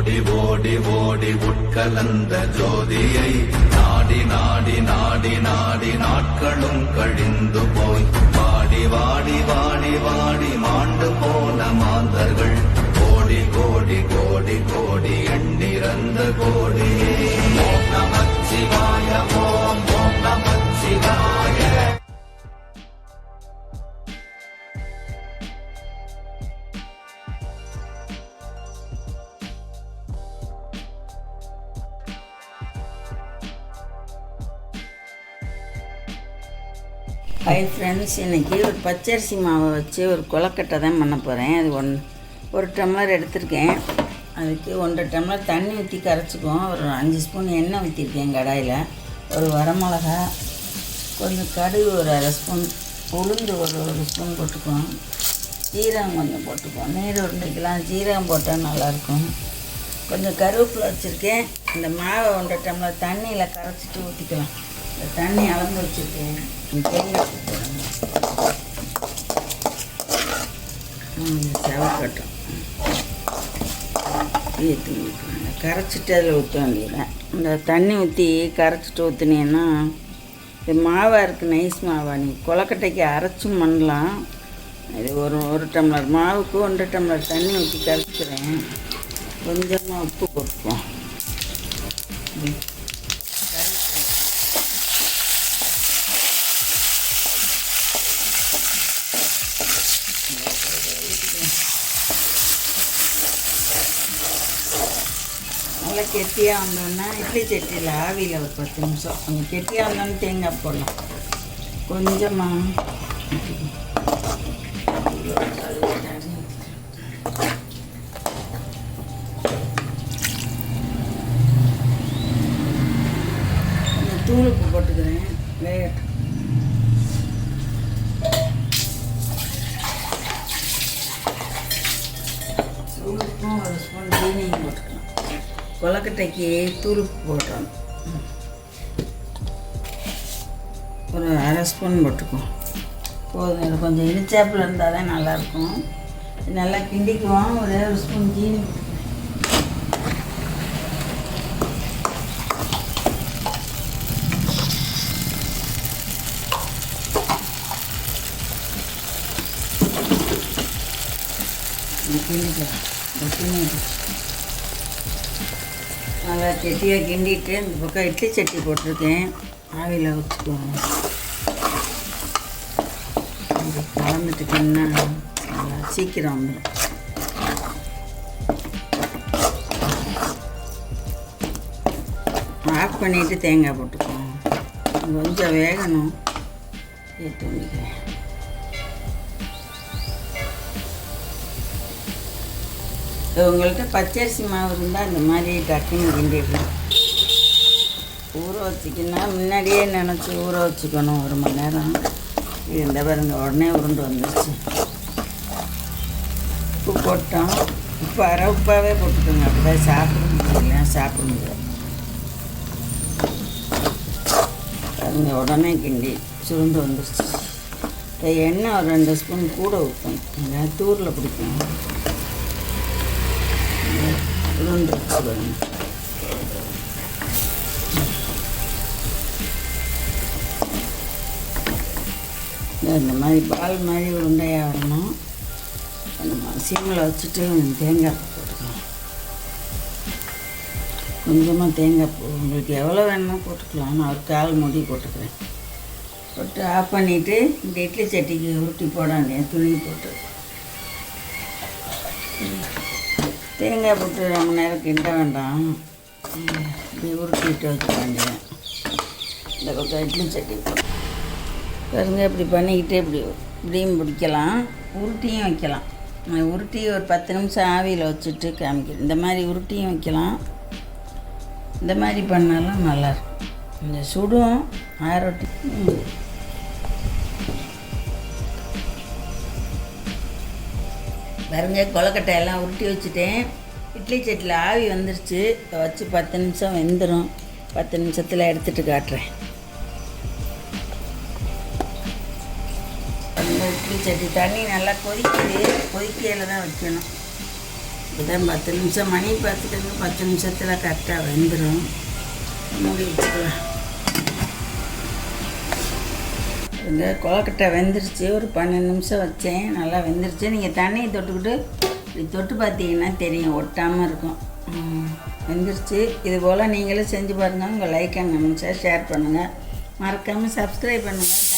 ஓடி ஓடி ஓடி உட்கலந்த ஜோதியை நாடி நாடி நாடி நாடி நாட்களும் கழிந்து போய். ஹாய் ஃப்ரெண்ட்ஸ் இன்றைக்கி ஒரு பச்சரிசி மாவை வச்சு ஒரு கொலக்கட்டை தான் பண்ண போகிறேன் அது ஒன் ஒரு டம்ளர் எடுத்திருக்கேன். அதுக்கு ஒன்றரை டம்ளர் தண்ணி ஊற்றி கரைச்சிக்குவோம். ஒரு அஞ்சு ஸ்பூன் எண்ணெய் ஊற்றிருக்கேன் கடாயில். ஒரு வரமிளகா கொஞ்சம் கடுகு ஒரு அரை ஸ்பூன் உளுந்து ஒரு ஒரு ஸ்பூன் போட்டுக்குவோம். ஜீரகம் கொஞ்சம் போட்டுக்குவோம். நீர் உருண்டைக்கெலாம் ஜீரகம் போட்டால் நல்லாயிருக்கும். கொஞ்சம் கருவேப்பிலை வச்சுருக்கேன். இந்த மாவை ஒன்றரை டம்ளர் தண்ணியில் கரைச்சிட்டு ஊற்றிக்கலாம் தண்ணி அளந்து வச்சுருக்கேன். தேங்காய் ம், செவக்கட்டும் ஏற்றி ஊற்றுவாங்க கரைச்சிட்டு அதில் ஊற்ற வேண்டியதான் இந்த தண்ணி ஊற்றி கரைச்சிட்டு ஊற்றுனீங்கன்னா இது மாவாக இருக்குது நைஸ் மாவா. நீ கொலக்கட்டைக்கு அரைச்சும் பண்ணலாம். இது ஒரு ஒரு டம்ளர் மாவுக்கு ஒன்றரை டம்ளர் தண்ணி ஊற்றி கரைச்சிக்கிறேன். கொஞ்சமாக உப்பு போட்டுக்குவோம் நல்லா கெட்டியாக வந்தோன்னா இட்லி சட்டியில் ஆவியில் ஒரு பத்து நிமிஷம். கொஞ்சம் கெட்டியாக வந்தோன்னு தேங்காய் போடலாம். கொஞ்சமாக கொலக்கட்டைக்கு தூள் போட்டோம் ஒரு அரை ஸ்பூன் போட்டுக்குவோம் போதும் இது கொஞ்சம் இனிச்சாப்பில் இருந்தால் தான் நல்லாயிருக்கும் நல்லா கிண்டிக்குவோம். ஒரே ஒரு ஸ்பூன் ஜீனி கிண்டிக்கலாம் இது நல்லா செட்டியாக கிண்டிட்டு இந்த பக்கம் இட்லி சட்டி போட்டிருக்கேன். ஆவியில் வச்சுக்கோங்க இது நல்லா சீக்கிரம் வந்துடும் ஆஃப் பண்ணிவிட்டு தேங்காய் போட்டுக்குவோம். கொஞ்சம் வேகணும். ஏற்றி உங்கள்கிட்ட பச்சரிசி மாவு இருந்தால் இந்த மாதிரி டக்குன்னு கிண்டிடலாம். ஊற வச்சிக்கின்னா முன்னாடியே நினச்சி ஊற வச்சுக்கணும் ஒரு மணி நேரம். இது இந்த பாருங்க உடனே உருண்டு வந்துருச்சு. உப்பு போட்டோம். உப்பு அரை உப்பாகவே போட்டுக்கோங்க. அப்படிதான் சாப்பிட முடியல சாப்பிட முடியாது பாருங்க உடனே கிண்டி சுருண்டு வந்துருச்சு. எண்ணெய் ஒரு ரெண்டு ஸ்பூன் கூட ஊற்றணும் தூரில் பிடிக்கும் உருண்டு வச்சு இந்த மாதிரி பால் மாதிரி உருண்டையாக வரணும். நம்ம சிம்மில் வச்சுட்டு தேங்காய் போட்டுக்கலாம். கொஞ்சமாக தேங்காய் பூ. உங்களுக்கு எவ்வளோ வேணுமோ போட்டுக்கலாம். நான் ஒரு கால் மூடி போட்டுக்கிறேன். போட்டு ஆஃப் பண்ணிவிட்டு இந்த இட்லி சட்டிக்கு ஊட்டி போட வேண்டிய துணி போட்டு. தேங்காய் போட்டு ரொம்ப நேரம் கிண்ட வேண்டாம். இப்படி உருட்டிட்டு வச்சுக்க வேண்டியது இந்த பக்கம் இட்லி சட்டி பாருங்க இப்படி பண்ணிக்கிட்டு இப்படி இப்படியும் பிடிக்கலாம். உருட்டியும் வைக்கலாம். நான் உருட்டி ஒரு பத்து நிமிஷம் ஆவியில் வச்சுட்டு காமிக்கிறேன். இந்த மாதிரி உருட்டியும் வைக்கலாம். இந்த மாதிரி பண்ணாலும் நல்லாயிருக்கும் இந்த சுடும் ஆரோட்டி. பாருங்க கொலக்கட்டை எல்லாம் உருட்டி வச்சுட்டேன். இட்லி சட்டியில் ஆவி வந்துருச்சு. இப்போ வச்சு பத்து நிமிஷம் வெந்துடும் பத்து நிமிஷத்தில் எடுத்துகிட்டு காட்டுறேன். அந்த இட்லி சட்டி தண்ணி நல்லா கொதிக்குது. கொதிக்கையில் தான் வைக்கணும். இப்போதான் பத்து நிமிஷம். மணி பார்த்துட்டு பத்து நிமிஷத்தில் கரெக்டாக வெந்துடும் மூடி வச்சுக்கலாம். இந்த கொலக்கட்டை வெந்துருச்சு. ஒரு பன்னெண்டு நிமிஷம் வச்சேன். நல்லா வெந்துருச்சு. நீங்கள் தண்ணியை தொட்டுக்கிட்டு இப்படி தொட்டு பார்த்தீங்கன்னா தெரியும். ஒட்டாமல் இருக்கும். வெந்துருச்சு. இது போல் நீங்களும் செஞ்சு பாருங்கள் உங்கள் லைக் அண்ட் நிமிஷம் ஷேர் பண்ணுங்கள் மறக்காமல் சப்ஸ்கிரைப் பண்ணுங்கள்